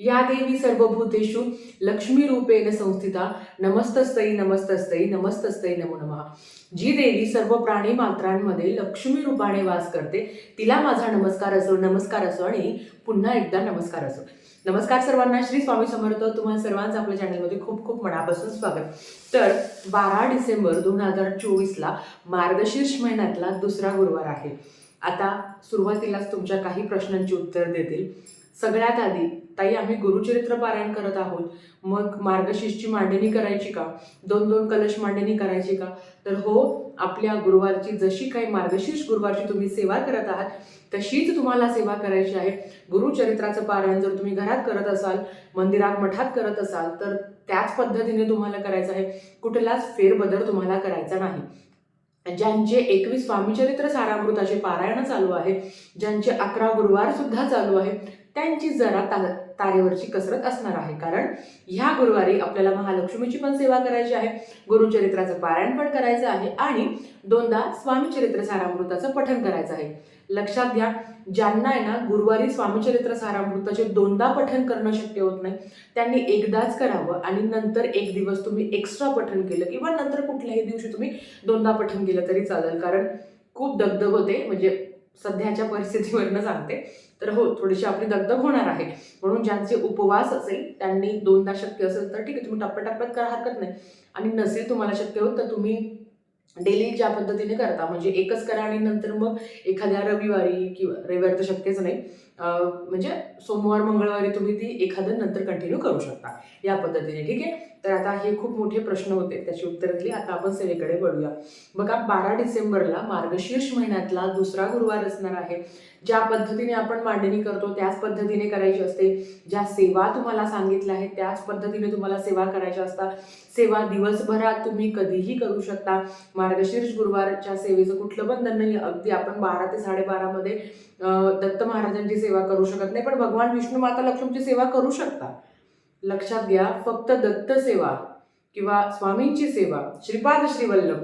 या देवी सर्वभूतेषु लक्ष्मी रूपेण संस्थिता नमस्तस्तई नमस्तस्तई नमस्तस्तई नमो नमः. जी देवी सर्व प्राणी मात्रांमध्ये लक्ष्मी रूपाने वास करते तिला माझा नमस्कार असो नमस्कार असो आणि पुन्हा एकदा नमस्कार असो. नमस्कार सर्वांना श्री स्वामी समर्थ तुम्हाला सर्वांचं आपल्या चॅनलमध्ये खूप खूप मनापासून स्वागत. तर बारा डिसेंबर दोन हजार चोवीसला मार्गशीर्ष महिन्यातला दुसरा गुरुवार आहे. आता सुरुवातीलाच तुमच्या काही प्रश्नांची उत्तर देतील. सगळ्यात आधी ताई आम्ही गुरुचरित्र पारायण करत आहोत. मग मार्गशीर्षची मांडणी करायची का? दोन दोन कलश मांडणी करायची का? तर हो आपल्या गुरुवारची जशी काही मार्गशीर्ष गुरुवारची तुम्ही सेवा करत आहात तशीच तुम्हाला सेवा करायची आहे. गुरुचरित्राचं पारायण जर तुम्ही घरात करत असाल मंदिरात मठात करत असाल तर त्याच पद्धतीने तुम्हाला करायचं आहे. कुठलाच फेरबदल तुम्हाला करायचा नाही. ज्यांचे एकवीस स्वामीचरित्र सारामृताचे पारायण चालू आहे ज्यांचे अकरा गुरुवार सुद्धा चालू आहे त्यांची जरा ता तारेवरची कसरत असणार आहे. कारण ह्या गुरुवारी आपल्याला महालक्ष्मीची पण सेवा करायची आहे. गुरुचरित्राचं पारायण पण करायचं आहे आणि दोनदा स्वामीचरित्र सारामृताचं पठण करायचं आहे. लक्षात घ्या ज्यांना आहे ना गुरुवारी स्वामीचरित्र सारामृताचे दोनदा पठण करणं शक्य होत नाही त्यांनी एकदाच करावं आणि नंतर एक दिवस तुम्ही एक्स्ट्रा पठण केलं किंवा नंतर कुठल्याही दिवशी तुम्ही दोनदा पठण केलं तरी चालेल. कारण खूप दगदग होते. म्हणजे सध्याच्या परिस्थितीवरनं सांगते. तर हो थोडीशी आपली दगदग होणार आहे. म्हणून ज्यांचे उपवास असेल त्यांनी दोनदा शक्य असेल तर ठीक आहे तुम्ही टप्प्याटप्प्यात करा हरकत नाही. आणि नसेल तुम्हाला शक्य होत तर तुम्ही डेली ज्या पद्धतीने करता म्हणजे एकच करा आणि नंतर मग एखाद्या रविवारी किंवा रविवारी तर शक्यच नाही. म्हणजे सोमवार मंगळवारी तुम्ही ती एखादं नंतर कंटिन्यू करू शकता. या पद्धतीने ठीक आहे? तर आता हे खूप मोठे प्रश्न होते त्याची उत्तर दिली. आता आपण सेवेकडे वळूया. बघा बारा डिसेंबरला मार्गशीर्ष महिन्यातला दुसरा गुरुवार असणार आहे. ज्या पद्धतीने आपण मांडणी करतो त्याच पद्धतीने करायची असते. ज्या सेवा तुम्हाला सांगितल्या आहेत त्याच पद्धतीने तुम्हाला सेवा करायच्या असतात. सेवा दिवसभरात तुम्ही कधीही करू शकता. मार्गशीर्ष गुरुवारच्या सेवेचं कुठलं बंधन नाही अगदी आपण बारा ते साडेबारामध्ये दत्त महाराजांची सेवा सेवा करू शकत नाही पण भगवान विष्णू माता लक्ष्मीची सेवा करू शकता लक्षात घ्या फक्त दत्त सेवा किंवा स्वामींची सेवा श्रीपाद श्रीवल्लभ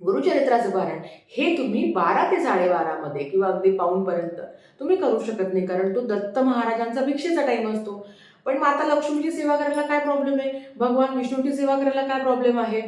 गुरुचरित्राचं पारायण हे तुम्ही बारा ते साडेबारामध्ये किंवा अगदी पाऊनपर्यंत तुम्ही करू शकत नाही कारण तो दत्त महाराजांचा भिक्षेचा टाईम असतो. पण माता लक्ष्मीची सेवा करायला काय प्रॉब्लेम आहे? भगवान विष्णूची सेवा करायला काय प्रॉब्लेम आहे?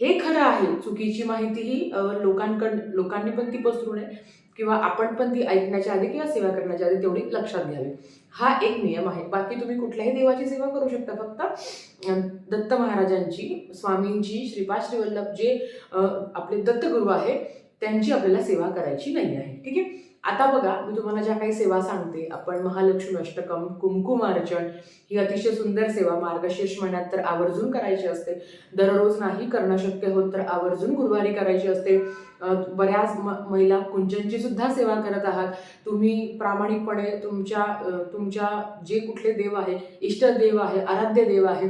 हे खरं आहे चुकीची माहितीही ही लोकांकड लोकांनी पण ती पसरू नये. किंवा आपण पण ती ऐकण्याच्या आधी किंवा सेवा करण्याच्या आधी तेवढी लक्षात घ्यावी. हा एक नियम आहे. बाकी तुम्ही कुठल्याही देवाची सेवा करू शकता. फक्त दत्त महाराजांची स्वामींची श्रीपाद श्रीवल्लभ जे आपले दत्तगुरू आहे त्यांची आपल्याला सेवा करायची नाही आहे. ठीक आहे? आता बघा मी तुम्हाला ज्या काही सेवा सांगते आपण महालक्ष्मी अष्टकम कुमकुम अर्चन ही अतिशय सुंदर सेवा मार्गशीर्ष महिन्यात तर आवर्जून करायची असते. दररोज नाही करणं शक्य होत तर आवर्जून गुरुवारी करायची असते. बऱ्याच म महिला कुंजनची सुद्धा सेवा करत आहात. तुम्ही प्रामाणिकपणे तुमच्या तुमच्या जे कुठले देव आहे इष्टदेव आहे आराध्य देव आहे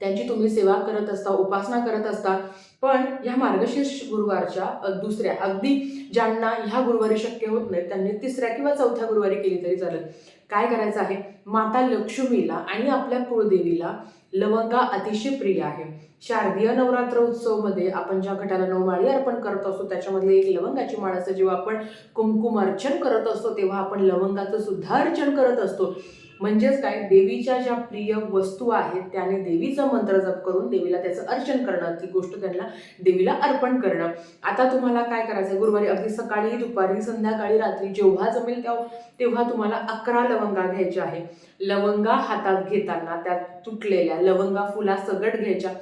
त्यांची तुम्ही सेवा करत असता उपासना करत असता पण ह्या मार्गशीर्ष गुरुवारच्या दुसऱ्या अगदी ज्यांना ह्या गुरुवारी शक्य होत नाही त्यांनी तिसऱ्या किंवा चौथ्या गुरुवारी केली तरी चालेल. काय करायचं आहे? माता लक्ष्मीला आणि आपल्या कुळदेवीला लवंगा अतिशय प्रिय आहे. शारदीय नवरात्र उत्सवमध्ये आपण ज्या घटाला नवमाळी अर्पण करत असतो त्याच्यामधले एक लवंगाची माळ असते जेव्हा आपण कुमकुम अर्चन करत असतो तेव्हा आपण लवंगाचं सुद्धा अर्चन करत असतो. म्हणजेच काय? देवीच्या ज्या प्रिय वस्तू आहेत त्याने देवीचा मंत्र जप करून देवीला त्याचं अर्चन करणं ती गोष्ट त्यांना देवीला अर्पण करणं. आता तुम्हाला काय करायचं गुरुवारी अगदी सकाळी दुपारी संध्याकाळी रात्री जेव्हा जमेल तेव्हा तेव्हा तुम्हाला अकरा लवंगा घ्यायच्या आहे लवंगा हातात घेताना त्यात तुटलेल्या लवंगा फुला सगट घ्यायच्या.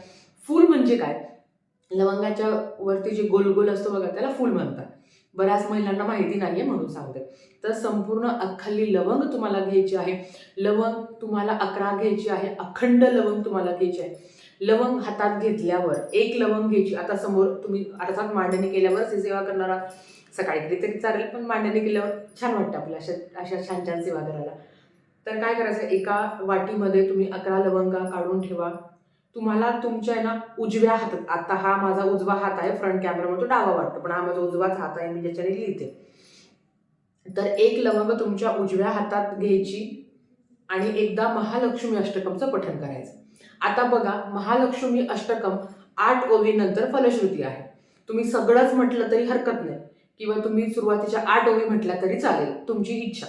फूल म्हणजे काय? लवंगाच्या वरती जे गोल गोल असतो बघा त्याला फूल म्हणतात. बऱ्याच महिलांना माहिती नाही आहे म्हणून सांगते. तर संपूर्ण अख्खली लवंग तुम्हाला घ्यायची आहे. लवंग तुम्हाला अकरा घ्यायची आहे. अखंड लवंग तुम्हाला घ्यायची आहे. लवंग हातात घेतल्यावर एक लवंग घ्यायची. आता समोर तुम्ही अर्थात मांडणी केल्यावरच ही सेवा करणार आहात. सकाळी केली तरी चालेल पण मांडणी केल्यावर छान वाटतं आपल्या अशा अशा छान छान सेवा करायला. तर काय करायचं? एका वाटीमध्ये तुम्ही अकरा लवंगा काढून ठेवा. तुम्हाला तुमच्या आहे ना उजव्या हातात आता हा माझा उजवा हात आहे फ्रंट कॅमेरामध्ये तो डावा वाटतो पण हा माझा उजवाच हात आहे मी ज्याच्याने लिहिते. तर एक लवंग तुमच्या उजव्या हातात घ्यायची आणि एकदा महालक्ष्मी अष्टकमचं पठण करायचं. आता बघा महालक्ष्मी अष्टकम आठ ओवीनंतर फलश्रुती आहे. तुम्ही सगळंच म्हटलं तरी हरकत नाही. किंवा तुम्ही सुरुवातीच्या आठ ओवी म्हटल्या तरी चालेल तुमची इच्छा.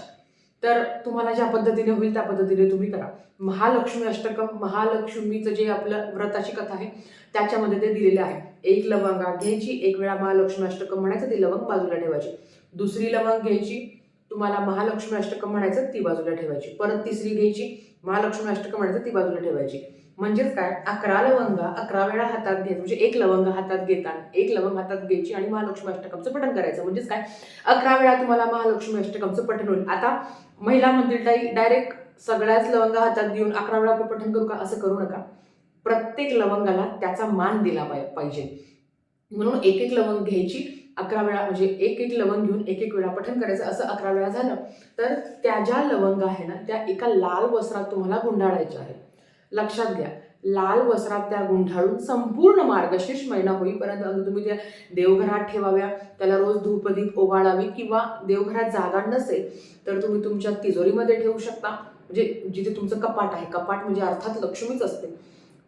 तर तुम्हाला ज्या पद्धतीने होईल त्या पद्धतीने तुम्ही करा. महालक्ष्मी अष्टकम महालक्ष्मीचं जे आपलं व्रताची कथा आहे त्याच्यामध्ये ते दिलेले आहे. एक लवंगा घ्यायची एक वेळा महालक्ष्मी अष्टकम म्हणायचं ती लवंग बाजूला ठेवायची. दुसरी लवंग घ्यायची तुम्हाला महालक्ष्मी अष्टकम म्हणायचं ती बाजूला ठेवायची. परत तिसरी घ्यायची महालक्ष्मी अष्टकम म्हणायचं ती बाजूला ठेवायची. म्हणजेच काय? अकरा लवंगा अकरा वेळा हातात घ्यायचं. म्हणजे एक लवंग हातात घेताना एक लवंग हातात घ्यायची आणि महालक्ष्मी अष्टकमचं पठण करायचं. म्हणजेच काय? अकरा वेळा तुम्हाला महालक्ष्मी अष्टकमचं पठण होईल. आता महिला मंदिर डायरेक्ट सगळ्याच लवंगा हातात घेऊन अकरा वेळा पठण करू का? असं करू नका. प्रत्येक लवंगाला त्याचा मान दिला पाहिजे. म्हणून एक एक लवंग घ्यायची. अकरा वेळा म्हणजे एक एक लवंग घेऊन एक एक वेळा पठण करायचं. असं अकरा वेळा झालं. तर त्या ज्या लवंग आहे ना त्या एका लाल वस्त्रात तुम्हाला गुंडाळायच्या आहे लक्षात घ्या. लाल वस्त्रात त्या गुंढाळून संपूर्ण मार्गशीर्ष महिना होईपर्यंत अगदी तुम्ही त्या देवघरात ठेवाव्या त्याला रोज धूपदीप ओवाळावी किंवा देवघरात जागा नसेल तर तुम्ही तुमच्या तिजोरीमध्ये ठेवू शकता. म्हणजे जिथे तुमचं कपाट आहे. कपाट म्हणजे अर्थात लक्ष्मीच असते.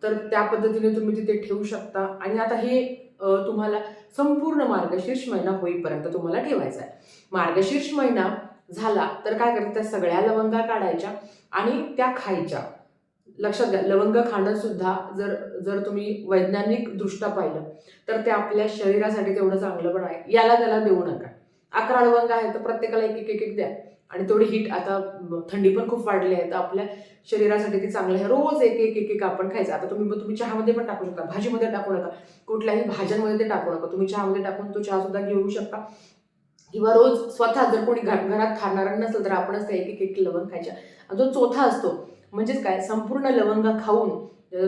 तर त्या पद्धतीने तुम्ही तिथे ठेवू शकता. आणि आता हे तुम्हाला संपूर्ण मार्गशीर्ष महिना होईपर्यंत तुम्हाला ठेवायचा आहे. मार्गशीर्ष महिना झाला तर काय करायचं त्या सगळ्या लवंगा काढायच्या आणि त्या खायच्या. लक्षात घ्या लवंग खाणं सुद्धा जर जर तुम्ही वैज्ञानिक दृष्ट्या पाहिलं तर ते आपल्या शरीरासाठी तेवढं चांगलं पण आहे. याला त्याला देऊ नका. अकरा लवंग आहे तर प्रत्येकाला एक एक एक एक द्या. आणि तेवढी हीट आता थंडी पण खूप वाढली आहे. तर आपल्या शरीरासाठी ती चांगलं आहे. रोज एक एक एक एक आपण खायचं. आता तुम्ही तुम्ही चहामध्ये पण टाकू शकता. भाजीमध्ये टाकू नका. कुठल्याही भाज्यांमध्ये ते टाकू नका. तुम्ही चहामध्ये टाकून तो चहा सुद्धा घेऊ शकता. किंवा रोज स्वतः जर कोणी घरात खाणारा नसेल तर आपणच त्या एक एक एक लवंग खायच्या. जो चोथा असतो म्हणजेच काय? संपूर्ण लवंग खाऊन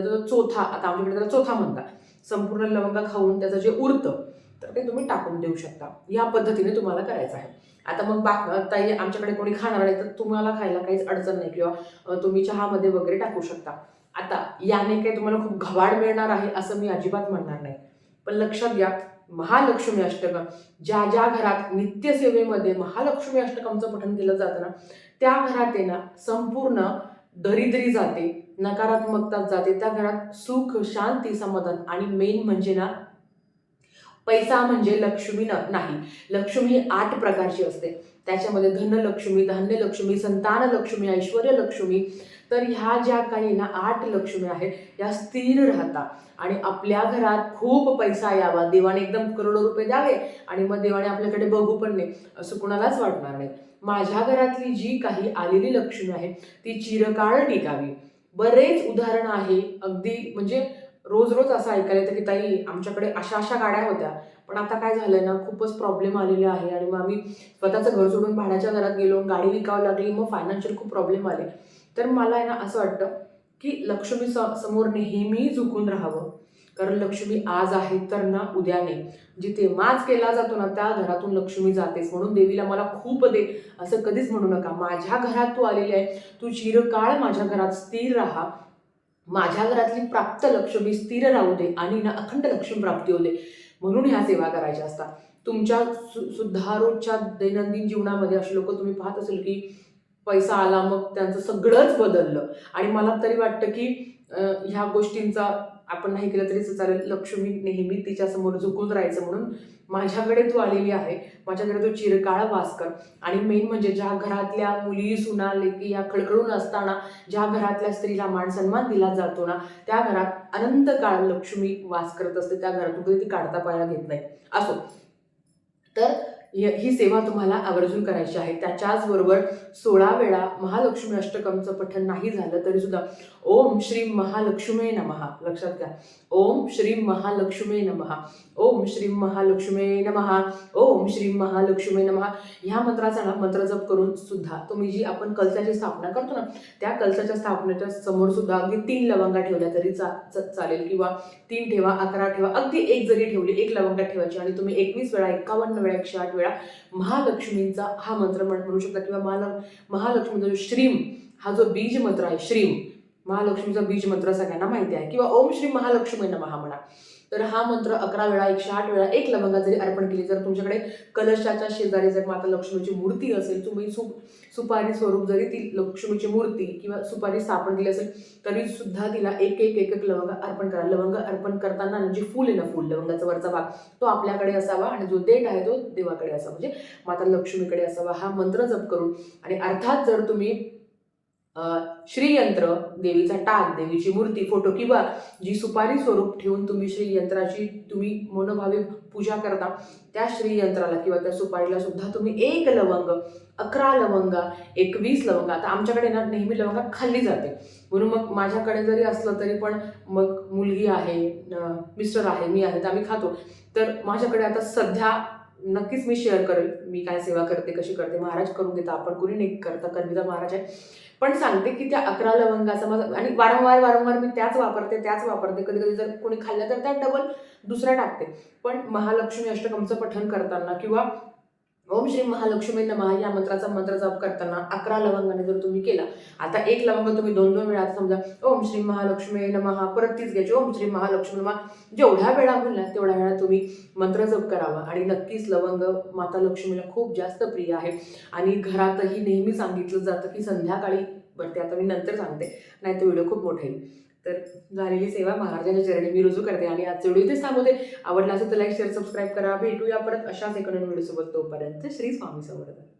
जो चोथा आता आमच्याकडे त्याला चोथा म्हणतात. संपूर्ण लवंग खाऊन त्याचं जे उरतं तर ते तुम्ही टाकून देऊ शकता. या पद्धतीने तुम्हाला करायचं आहे. आता मग बाक ताई आमच्याकडे कोणी खाणार नाही तर तुम्हाला खायला काहीच अडचण नाही किंवा तुम्ही चहामध्ये वगैरे टाकू शकता. आता याने काही तुम्हाला खूप घवाड मिळणार आहे असं मी अजिबात म्हणणार नाही. पण लक्षात घ्या महालक्ष्मी अष्टकम ज्या ज्या घरात नित्यसेवेमध्ये महालक्ष्मी अष्टकमचं पठण केलं जातं ना त्या घरात आहे ना संपूर्ण दरिद्री जाते नकारात्मकता जाते त्या घरात सुख शांती समाधान आणि मेन म्हणजे ना पैसा म्हणजे लक्ष्मी न नाही. लक्ष्मी ही आठ प्रकारची असते. त्याच्यामध्ये धनलक्ष्मी धान्यलक्ष्मी संतान लक्ष्मी ऐश्वर लक्ष्मी. तर ह्या ज्या काही ना आठ लक्ष्मी आहेत या स्थिर राहतात. आणि आपल्या घरात खूप पैसा यावा. देवाने एकदम करोडो रुपये द्यावे आणि मग देवाने आपल्याकडे बघू पण नाही असं कुणालाच वाटणार नाही. माझ्या घरातली जी काही आलेली लक्ष्मी आहे ती चिरकाळ टिकावी. बरेच उदाहरणं आहे. अगदी म्हणजे रोज रोज असं ऐकायला येतं की ताई आमच्याकडे अशा अशा गाड्या होत्या पण आता काय झालंय ना खूपच प्रॉब्लेम आलेले आहे आणि मग आम्ही स्वतःचं घर सोडून भाड्याच्या घरात गेलो गाडी विकावं लागली मग फायनान्शियल खूप प्रॉब्लेम आले. तर मला आहे ना असं वाटतं की लक्ष्मी स समोर नेहमी झुकून राहावं. कारण लक्ष्मी आज आहे तर ना उद्या नाही. जिथे माज केला जातो ना त्या घरातून लक्ष्मी जातेच. म्हणून देवीला मला खूप दे असं कधीच म्हणू नका. माझ्या घरात तू आलेली आहे. तू चिरकाळ माझ्या घरात स्थिर राहा. माझ्या घरातली प्राप्त लक्ष्मी स्थिर राहू दे आणि ना अखंड लक्ष्मी प्राप्ती होऊ दे. म्हणून ह्या सेवा करायच्या असतात. तुमच्या सु सुद्धा रोजच्या दैनंदिन जीवनामध्ये असे लोक तुम्ही पाहत असेल की पैसा आला मग त्यांचं सगळंच बदललं. आणि मला तरी वाटतं की ह्या गोष्टींचा आपण नाही केलं तरी चालेल. लक्ष्मी नेहमी तिच्यासमोर झुकून राहायचं म्हणून माझ्याकडे तू आलेली आहे. माझ्याकडे तू चिरकाळ वास कर. आणि मेन म्हणजे ज्या घरातल्या मुली सुना लेकी या खळखळून असताना ज्या घरातल्या स्त्रीला मान सन्मान दिला जातो ना त्या घरात अनंत काळ लक्ष्मी वास करत असते. त्या घरातून कधी ती काढता पाया घेत नाही. असो. तर ही सेवा तुम्हाला आवर्जून करायची आहे. त्याच्याचबरोबर सोळा वेळा महालक्ष्मी अष्टकमचं पठण नाही झालं तरी सुद्धा ओम श्री महालक्ष्मी नमहा लक्षात घ्या. ओम श्री महालक्ष्मी नमहा ओम श्री महालक्ष्मी नमहा ओम श्री महालक्ष्मी नमहा ह्या मंत्राचा ना मंत्र जप करून सुद्धा तुम्ही जी आपण कलशाची स्थापना करतो ना त्या कलशाच्या स्थापनेच्या समोर सुद्धा अगदी तीन लवंगा ठेवल्या तरी चा चालेल किंवा तीन ठेवा अकरा ठेवा अगदी एक जरी ठेवली एक लवंगा ठेवायची आणि तुम्ही एकवीस वेळा एकावन्न वेळा एकशे आठ वेळा महालक्ष्मींचा हा मंत्र म्हण- म्हणू शकता किंवा महाल महालक्ष्मीचा जो श्रीम हा जो बीज मंत्र आहे श्रीम महालक्ष्मीचा बीज मंत्र सगळ्यांना माहिती आहे. किंवा ओम श्री महालक्ष्मी नमहा म्हणा. तर हा मंत्र अकरा वेळा एकशे आठ वेळा एक लवंगा जरी अर्पण केली जर तुमच्याकडे कलशाच्या शेजारी जर माता लक्ष्मीची मूर्ती असेल तुम्ही सु सुपारी स्वरूप जरी ती लक्ष्मीची मूर्ती किंवा सुपारी स्थापन केली असेल तरी सुद्धा तिला एक एक एक एक लवंग अर्पण करा. लवंग अर्पण करताना म्हणजे जे फूल आहे ना फूल लवंगाचा वरचा भाग तो आपल्याकडे असावा आणि जो देठ आहे तो देवाकडे असावा. म्हणजे माता लक्ष्मीकडे असावा. हा मंत्र जप करून आणि अर्थात जर तुम्ही श्रीयंत्र देवीचा टाक देवीची मूर्ती फोटो किंवा जी सुपारी स्वरूप ठेवून तुम्ही श्रीयंत्राची तुम्ही मनोभावे पूजा करता त्या श्रीयंत्राला किंवा त्या सुपारीला सुद्धा तुम्ही एक लवंग अकरा लवंगा एकवीस लवंगा आता आमच्याकडे ना नेहमी लवंगा खाल्ली जाते. म्हणून मग माझ्याकडे जरी असलं तरी पण मग मुलगी आहे मिस्टर आहे मी आहे तर आम्ही खातो. तर माझ्याकडे आता सध्या नक्कीच मी शेअर करेल मी काय सेवा करते कशी करते महाराज करून देता आपण कुणी नाही करता कर्मिता महाराज आहे. पण सांगते की त्या अकरा लवंगाचा माझा आणि वारंवार वारंवार मी त्याच वापरते त्याच वापरते. कधी कधी जर कोणी खाल्लं तर त्यात डबल दुसऱ्या टाकते. पण महालक्ष्मी अष्टकमचं पठण करताना किंवा ओम श्री महालक्ष्मी नमः या मंत्राचा मंत्र जप करताना अकरा लवंगाने जर तुम्ही केला आता एक लवंग तुम्ही दोन दोन वेळा समजा ओम श्री महालक्ष्मी नमः परत तीच घ्यायची ओम श्री महालक्ष्मी नमः जेवढ्या वेळा होईल ना तेवढ्या वेळा तुम्ही मंत्र जप करावा. आणि नक्कीच लवंग माता लक्ष्मीला खूप जास्त प्रिय आहे. आणि घरातही नेहमी सांगितलं जातं की संध्याकाळी बरं ते आता मी नंतर सांगते नाही तर व्हिडिओ खूप मोठा येईल. तर झालेली सेवा महाराजांच्या चरणी मी रुजू करते आणि आज व्हिडिओ इथेच थांबवते. आवडला असेल तर लाईक शेअर सबस्क्राईब करा. भेटूया परत अशाच एका व्हिडिओसोबत. तोपर्यंत श्री स्वामी समर्थ.